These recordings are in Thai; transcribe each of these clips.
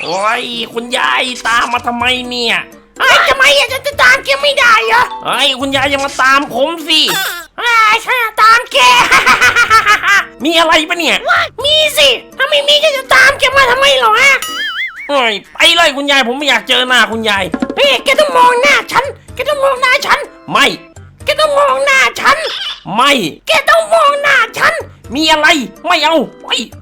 โอ้ยคุณยายตามมาทำไมเนี่ยเฮ้ยทำไมอะฉันจะตามแกไม่ได้เหรอเฮ้ยคุณยายอย่ามาตามผมสิไอ้ยฉันจะตามแก มีอะไรปะเนี่ยมีสิถ้าไม่มีก็จะตามแกมาทำไมเหรอฮะเฮ้ยไปเลยคุณยายผมไม่อยากเจอหน้าคุณยายเฮ้ยแกต้องมองหน้าฉันแกต้องมองหน้าฉัน ไม่แกต้องมองหน้าฉัน ไม่แกต้องมองหน้าฉัน มีอะไรไม่เอาไม่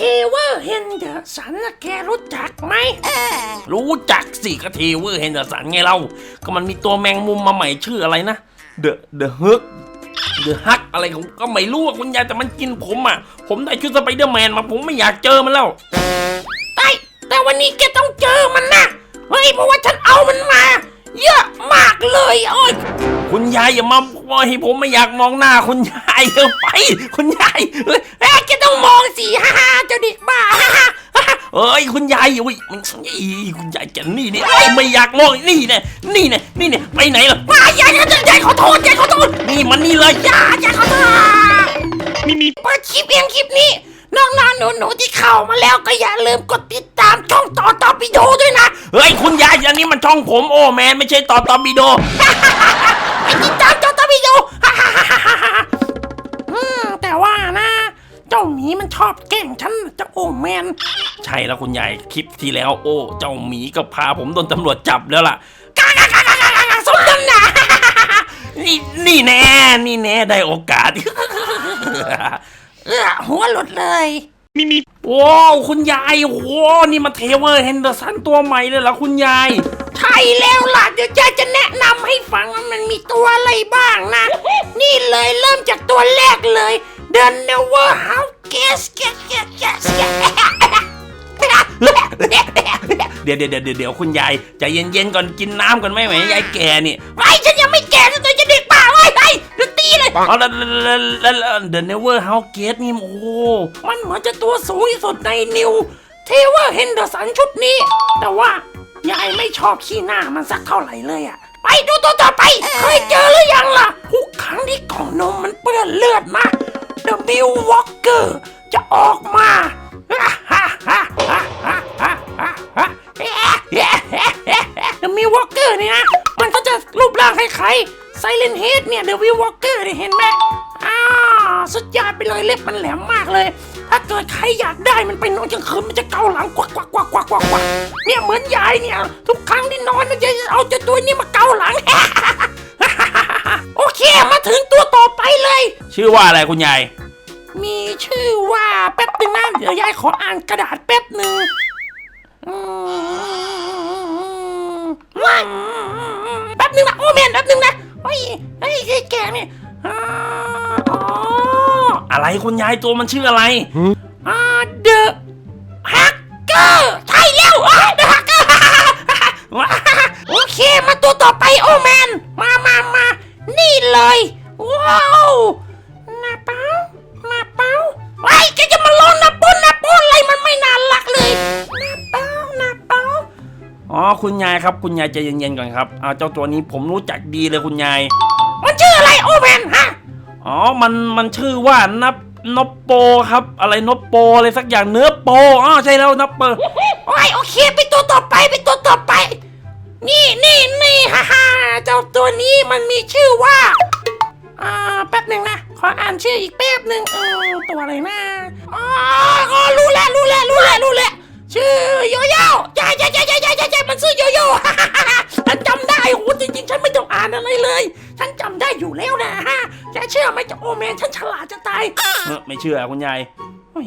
เทเวอร์เฮนเดอร์สันน่ะแกรู้จักไหม รู้จักสิก็เทเวอร์เฮนเดอร์สันไงเรา ก็มันมีตัวแมงมุมมาใหม่ชื่ออะไรนะ เดอะเดอะฮึกเดอะฮักอะไรของก็ไม่รู้อะคุณยายแต่มันกินผมอะ ผมได้ชุดสไปเดอร์แมนมาผมไม่อยากเจอมันแล้วไอ้แต่วันนี้แกต้องเจอมันนะเฮ้ยเพราะว่าฉันเอามันมา เยอะมากเลยโอ้ยคุณยายอย่ามาว่าให้ผมไม่อยากมองหน้าคุณยายเออไป คุณยายเฮ้ยเอ้ย แกต้องมองสิฮ่าฮ่าเจ้าเด็กบ้าฮ่าฮ่าฮ่าฮ่าเอ้ยคุณยายอุ้ยมันอีคุณยายแกนี่นี่เอ้ยไม่อยากมองนี่แน่นี่แน่นี่แน่ไปไหนล่ะว้ายยายยายยายขอโทษยายขอโทษนี่มันนี่เลยยายยายขอโทษมีมีเปิดคลิปเองคลิปนี้น้องๆหนูๆที่เข้ามาแล้วก็อย่าลืมกดติดตามช่องต่อต่อปิโดด้วยนะเฮ้ยคุณยายอันนี้มันช่องผมโอ้แมนไม่ใช่ต่อตอบิโด ไปติดตามเจ้าตา เจ้มีมันชอบแกล้งฉันเจ้าโอแมน ใช่แล้วคุณยายคลิปที่แล้วโอ้ เจ้าหมีก็พาผมโดนตำรวจจับแล้วล่ะกากากากากากาสมน้ำหนานี่นี่แน่ นี่แน่ได้โอกาสเออหัวหลุดเลยมีมีว้าวคุณยายโอ้นี่มันเทเวอร์เฮนเดอร์สันตัวใหม่เลยเหรอคุณยาย ใช่แล้วล่ะ เดี๋ยวยายจะแนะนำให้ฟังว่ามันมีตัวอะไรบ้างนะ นี่เลยเริ่มจากตัวแรกเลย The Never How Guess Guess Guess Guess เดี๋ยวเดี๋ยวเดี๋ยวเดี๋ยวคุณยายใจเย็นๆก่อนกินน้ำก่อนไหมแหมยายแกนี่ไอ้ฉันยังไม่แก่ซะตัวจะเด็กป่าไว้ไอ้เดี๋ยวตีเลยเอาแล้วแล้วแล้วแล้ว The Never How Get นี่โอ้โหมันเหมือนจะตัวสูงที่สุดในนิวเทเวอร์เฮนเดอร์สันชุดนี้ แต่ว่ายายไม่ชอบขี้หน้ามันสักเท่าไหร่เลยอะไปดูตัวต่อไป เคยเจอหรือยังล่ะทุกครั้งที่กล่องนมมันเปื้อนเลือดมา The Bill Walker จะออกมา The Bill Walker เนี่ยนะ มันก็จะรูปร่างคล้ายๆ Silent Head เนี่ย The Bill Walker เนี่ยเห็นไหมอ่าสุดยอดไปเลยเล็บมันแหลมมากเลย ถ้าเกิดใครอยากได้มันไปนอนกลางคืนมันจะเกาหลังกวักกวักกวักกวักกวักกวักเนี่ยเหมือนยายเนี่ย ทุกครั้งที่นอนมันจะเอาเจ้าตัวนี้มาเกาหลัง โอเค มาถึงตัวต่อไปเลย ชื่อว่าอะไรคุณยาย มีชื่อว่าแป๊บหนึงนะเดี๋ยวยายขออ่านกระดาษแป๊บหนึ่งอืมแป๊บหนึงนะโอ้แมนแป๊บหนึงนะเฮ้ยเฮ้ยไอ้แกเนี่ยอ่าอ๋ออะไรคุณยายตัวมันชื่ออะไรอ่าเดอะฮักเกอร์ใช่แล้วอ่าเดอะฮักเกอร์ โอเค มาตัวต่อไปโอ้แมน น้าเป้าหน้าเป้าไอ้ยแกจะมาลองหน้าปุ้นหน้าปุ้นอะไรมันไม่น่ารักเลยหน้าเป้าหน้าเป้าอ๋อคุณยายครับคุณยายใจเย็นๆก่อนครับอ่าเจ้าตัวนี้ผมรู้จักดีเลยคุณยาย มันชื่ออะไรโอ้แมนฮะอ๋อมันมันชื่อว่านับนบโปครับ อะไรนบโปอะไรสักอย่างเนื้อโปอ๋อใช่แล้วนับเปอร์โอ้ยโอเคไปตัวต่อไปไปตัวต่อไป นี่นี่นี่ฮ่าฮ่าเจ้าตัวนี้มันมีชื่อว่า อ่าแป๊บหนึ่งนะ ขออ่านชื่ออีกแป๊บหนึ่งเออตัวอะไรนะอ๋ออรู้แล้วรู้แล้วรู้แล้วรู้แล้วชื่อโยโย่ใช่ใช่ใช่ใช่ใช่ใช่ใช่มันชื่อโยโย่ฉันจำได้โหจริงๆ ฉันไม่ต้องอ่านอะไรเลย ฉันจำได้อยู่แล้วนะฮะแกเชื่อไหมจ้าโอแมนฉันฉลาดจะตาย เออไม่เชื่อคุณยาย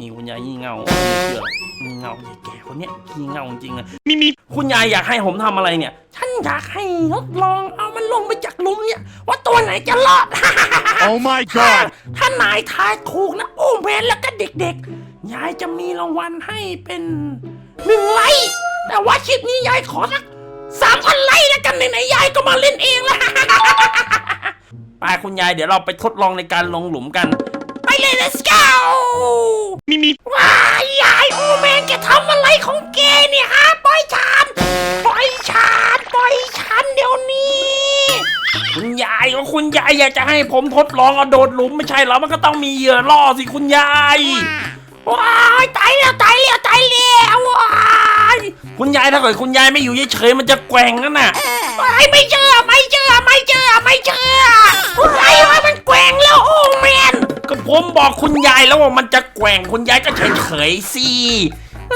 ยคุณยายงี่เง่าไม่เชื่องี่เง่ายายแก่คนเนี้ยงี่เง่าจริงๆเลยมีมีคุณยายอยากให้ผมทำอะไรเนี่ย ฉันอยากให้ทดลองเอามันลงไปจากหลุมเนี่ย ว่าตัวไหนจะรอด Oh my god! ถ้านายทายถูกนะโอ้แมนแล้วก็เด็กๆ ยายจะมีรางวัลให้เป็นหนึ่งไลค์แต่ว่าคลิปนี้ยายขอสักสามพันไลค์แล้วกันไหนๆยายก็มาเล่นเองละไปคุณยายเดี๋ยวเราไปทดลองในการลงหลุมกันไป เลย let's go มีมีว้ายยายโอแมนแกทำอะไรของแกเนี่ยฮะปล่อยฉันปล่อยฉันปล่อยฉันเดี๋ยวนี้ คุณยายก็คุณยายอยากจะให้ผมทดลองเอาโดดหลุมไม่ใช่เหรอมันก็ต้องมีเหยื่อล่อสิคุณยายว้ายตายแล้วตายแล้วตายแล้วว้ายคุณยายถ้าเกิดคุณยายไม่อยู่เฉยๆมันจะแกว่งนั่นน่ะว้ายไม่เชื่อไม่เชื่อไม่เชื่อไม่เชื่อว้ายว่ามันแกว่งแล้วโอแมนก็ ผมบอกคุณยายแล้วว่ามันจะแกว่งคุณยายก็เฉยๆสิ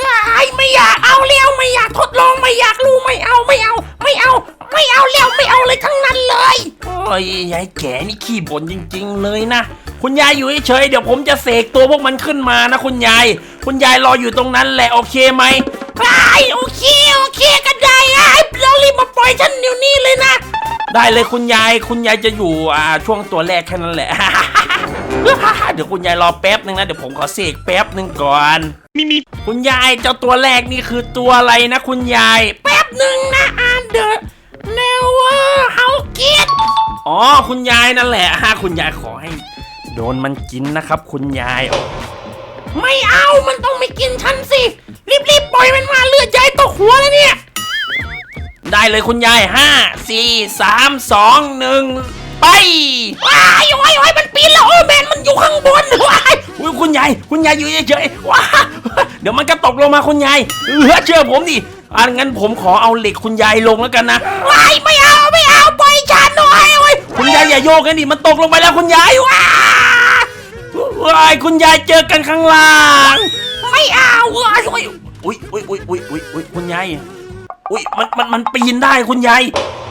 ว้ายไม่อยากเอาแล้วไม่อยากทดลองไม่อยากรู้ไม่เอาไม่เอา ไม่เอา ไม่เอาแล้วไม่เอาเลยทั้งนั้นเลยโอ้ยยายแก่นี่ขี้บ่นจริง ๆ เลยนะ คุณยายอยู่เฉยๆเดี๋ยวผมจะเสกตัวพวกมันขึ้นมานะ คุณยาย คุณยายรออยู่ตรงนั้นแหละโอเคไหมไอ้โอเคโอเคก็ได้ไอ้เรารีบมาปล่อยฉันเดี๋ยวนี้เลยนะ ได้เลยคุณยาย คุณยายจะอยู่อ่าช่วงตัวแรกแค่นั้นแหละ เดี๋ยวคุณยายรอแป๊บหนึ่งนะ เดี๋ยวผมขอเสกแป๊บหนึ่งก่อน มีมีคุณยายเจ้าตัวแรกนี่คือตัวอะไรนะคุณยาย แป๊บหนึ่งนะอันเดอร์เนเวอร์เฮาเกตอ๋อคุณยายนั่นแหละฮะคุณยายขอให้ โดนมันกินนะครับ คุณยาย ไม่เอามันต้องไม่กินฉันสิ รีบๆปล่อยมันมาเลือดยายตกหัวแล้วเนี่ย ได้เลยคุณยายห้าสี่สามสองหนึ่ง ไปว้ายโอ้ยโอ้ยมันปีนแล้วโอ้แมนมันอยู่ข้างบนว้ายอุ้ยคุณยายคุณยายอยู่เฉยๆว้าเดี๋ยวมันก็ตกลงมาคุณยายเออเชื่อผมดิอะงั้นผมขอเอาเหล็กคุณยายลงแล้วกันนะว้ายไม่เอาไม่เอาปล่อยฉันหน่อยโอ้ยคุณยายอย่าโยกกันดิมันตกลงไปแล้วคุณยายว้าว้ายคุณยายเจอกันข้างล่าง ไม่เอาว้ายโอ้ยอุ้ยอุ้ยอุ้ยอุ้ยอุ้ยอุ้ยคุณยาย อุ้ยมันมันมันปีนได้คุณยาย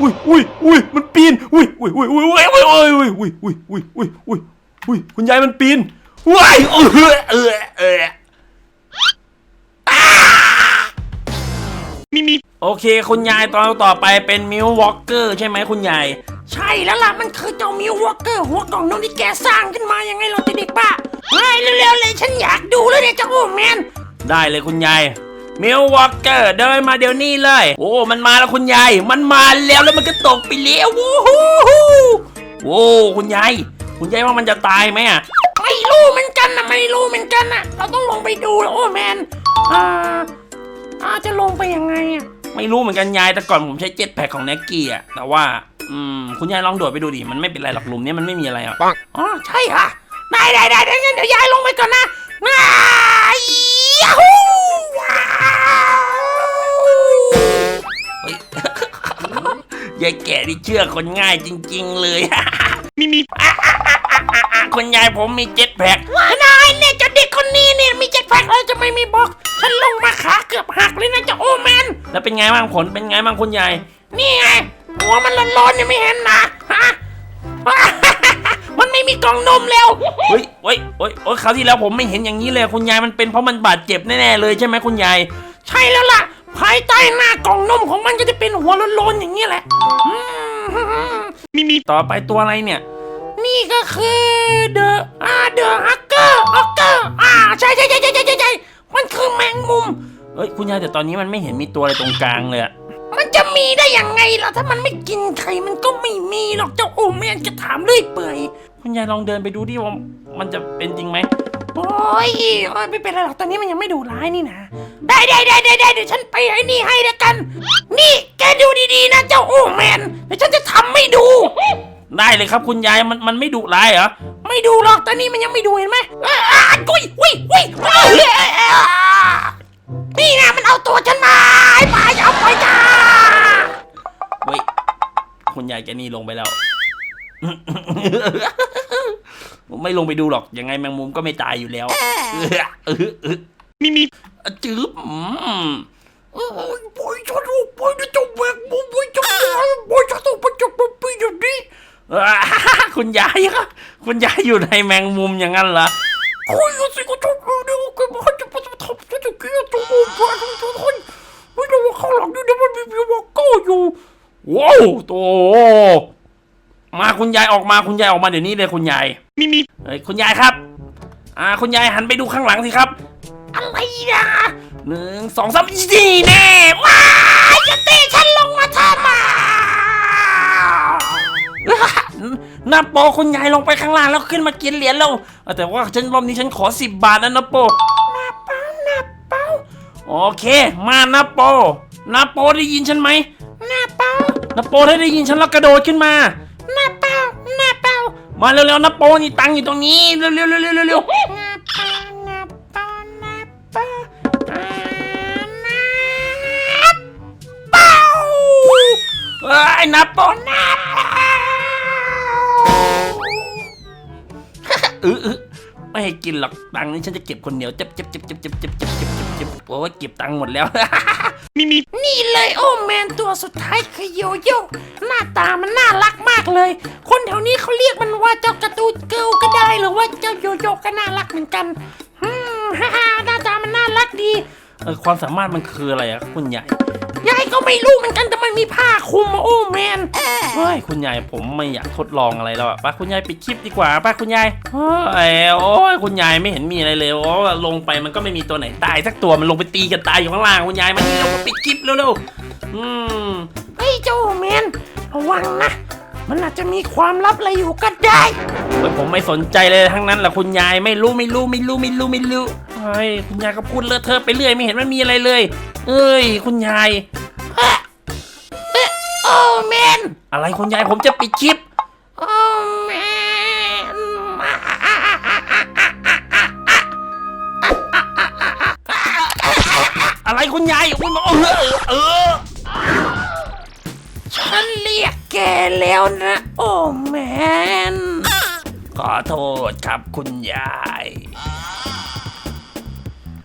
อุ้ยอุ้ยอุ้ยมันปีนอุ้ยอุ้ยอุ้ยอุ้ยอุ้ยอุ้ยอุ้ยอุ้ยอุ้ยอุ้ยอุ้ยอุ้ยอุ้ยคุณยายมันปีนว้ายเออเออเออมีมีโอเค คุณยายตอนต่อไปเป็นมิววอล์กเกอร์ใช่ไหมคุณยายใช่แล้วล่ะมันคือเจ้ามิววอล์กเกอร์หัวกล่องนมที่แกสร้างขึ้นมายังไงเราจะเด็กบ้าเฮ้ยเร็วๆเลยฉันอยากดูแล้วเนี่ยเจ้าโอ้แมนได้เลยคุณยาย มิววอล์กเกอร์เดินมาเดี๋ยวนี้เลย โอ้ มันมาแล้วคุณยาย มันมาแล้วแล้วมันก็ตกไปแล้ววู้ฮู้ฮู้โอ้คุณยาย คุณยายว่ามันจะตายไหมอะไม่รู้เหมือนกันนะไม่รู้เหมือนกันนะเราต้องลงไปดูแล้วโอ้แมนอ่าอาจะลงไปยังไงอะไม่รู้เหมือนกันยายแต่ก่อนผมใช้เจ็ตแพ็คของแน็กกี้อะแต่ว่า อืม คุณยายลองโดดไปดูดิมันไม่เป็นไรหรอกหลุมเนี้ยมันไม่มีอะไรอะอ๋อใช่ค่ะได้ได้ได้ได้งั้นเดี๋ยวยายลงไปก่อนนะนายยาฮู ยายแก่ที่เชื่อคนง่ายจริง ๆ เลย มีมีคุณยายผมมีเจ็ตแพ็คนายเนี่ยเจะเด็กคนนี้เนี่ยมีเจ็ดแพ็คแล้วจะไม่มีบล็อกฉันลงมาขาเกือบหักเลยนะเจ้าโอแมนแล้วเป็นไงบ้างผลเป็นไงบ้างคุณยายนี่ไงหัวมันร้อนๆเนี่ยไม่เห็นนะฮะมันไม่มีกล่องนมแล้วเฮ้ยเฮ้ยเฮ้ยเฮ้ยคราวที่แล้วผมไม่เห็นอย่างนี้เลยคุณยายมันเป็นเพราะมันบาดเจ็บแน่ๆเลยใช่ไหมคุณยายใช่แล้วล่ะ ภายใต้หน้ากล่องนมของมันก็จะเป็นหัวโลนๆอย่างนี้แหละอืมมีมีต่อไปตัวอะไรเนี่ย นี่ก็คือเดอะอ่าเดอะฮักเกอร์ฮักเกอร์อ่าใช่ใช่ใช่ใช่ใช่ใช่ใช่มันคือแมงมุมเฮ้ยคุณยายแต่ตอนนี้มันไม่เห็นมีตัวอะไรตรงกลางเลยอะมันจะมีได้ยังไงล่ะถ้ามันไม่กินใครมันก็ไม่มีหรอกเจ้าโอแมนจะถามเรื่อยเปื่อยคุณยายลองเดินไปดูดิว่ามันจะเป็นจริงไหม โอ้ยโอ้ยไม่เป็นไรหรอกตอนนี้มันยังไม่ดูร้ายนี่นะได้ได้ได้ได้ได้เดี๋ยวฉันไปไอ้นี่ให้แล้วกัน นี่แกดูดีๆนะเจ้าโอแมนเดี๋ยวฉันจะทำให้ดู ได้เลยครับคุณยายมันมันไม่ดุร้ายเหรอไม่ดูหรอกตอนนี้มันยังไม่ดูเห็นไหมอ่าอ่ากุ้ยอุ้ยอุ้ยอ้าวเฮ้ยอ่านี่นะมันเอาตัวฉันมาไอ้ป่าจะเอาไปจ้าเฮ้ยคุณยายแกนี่ลงไปแล้ว ไม่ลงไปดูหรอก ยังไงแมงมุมก็ไม่ตายอยู่แล้วมีมีจืบอืมโอ้ยปล่อยฉันออกไปนะเจ้าแมงมุมปล่อยฉันปล่อยฉันออกไปจากมันไปเดี๋ยวนี้คุณยายครับคุณยายอยู่ในแมงมุมอย่างนั้นเหรอคุยกันสิก็จบเลยเดี๋ยวก็มาจะมาทำจะจะเกลียดตัวแมนทุกคนไม่รู้ว่าข้างหลังนี่นะมันมีมีวอลเกอร์อยู่ว้าวโตมา คุณยายออกมาคุณยายออกมาเดี๋ยวนี้เลยคุณยายมีมีเฮ้ยคุณยายครับ อ่าคุณยายหันไปดูข้างหลังสิครับ อะไรนะหนึ่งสองสามสี่แน่ว้ายจะเตะฉันลงมาทำไมนาโปคุณยายลงไปข้างล่างแล้วขึ้นมากินเหรียญแล้วเออแต่ว่าฉันรอบนี้ฉันขอสิบบาทนะนาโปนาเป้านาเป้าโอเค มานาโปนาโปได้ยินฉันไหมนาเป้านาโปถ้าได้ยินฉันแล้วกระโดดขึ้นมา มาเร็วๆนาโปนี่ตังอยู่ตรงนี้เร็วๆเร็วๆเร็วๆนาเป้านาเป้านาเป้าอ่านาเป้าเอ้ยนาโปนาเป้าเออเออไม่ให้กินหรอกตังนี้ฉันจะเก็บคนเดียวเจ็บเจ็บเจ็บเจ็บเจ็บเจ็บเจ็บเจ็บเจ็บเจ็บโอ้ยเก็บตังหมดแล้ว มีมีนี่เลยโอ้แมนตัวสุดท้ายคือโยโย่หน้าตามันน่ารักมากเลย คนแถวนี้เขาเรียกมันว่าเจ้าการ์ตูนเกิลก็ได้หรือว่าเจ้าโยโย่ก็น่ารักเหมือนกันอืมฮ่าฮ่าหน้าตามันน่ารักดี เออความสามารถมันคืออะไรอะคุณยาย ยายก็ไม่รู้เหมือนกันแต่มันมีผ้าคลุมอะโอ้แมนเฮ้ยคุณยายผมไม่อยากทดลองอะไรแล้วอะป้าคุณยายปิดคลิปดีกว่าป้าคุณยายเฮ้ยโอ้ยคุณยายไม่เห็นมีอะไรเลยโอ้ลงไปมันก็ไม่มีตัวไหนตายสักตัวมันลงไปตีกันตายอยู่ข้างล่างคุณยายมันเร็วปิดคลิปเร็วๆอืมเฮ้ยเจ้าโอแมนระวังนะ มันอาจจะมีความลับอะไรอยู่ก็ได้ เฮ้ยผมไม่สนใจเลยทั้งนั้นแหละคุณยายไม่รู้ไม่รู้ไม่รู้ไม่รู้ไม่รู้ เฮ้ยคุณยายก็พูดเลอะเทอะไปเรื่อยไม่เห็นมันมีอะไรเลย เอ้ย คุณยายโอ้แมนอะไรคุณยายผมจะปิดคลิปโอ้แมนอะไรคุณยายคุณบอกเออเออฉันเรียกแกแล้วนะ โอ้แมนขอโทษครับคุณยาย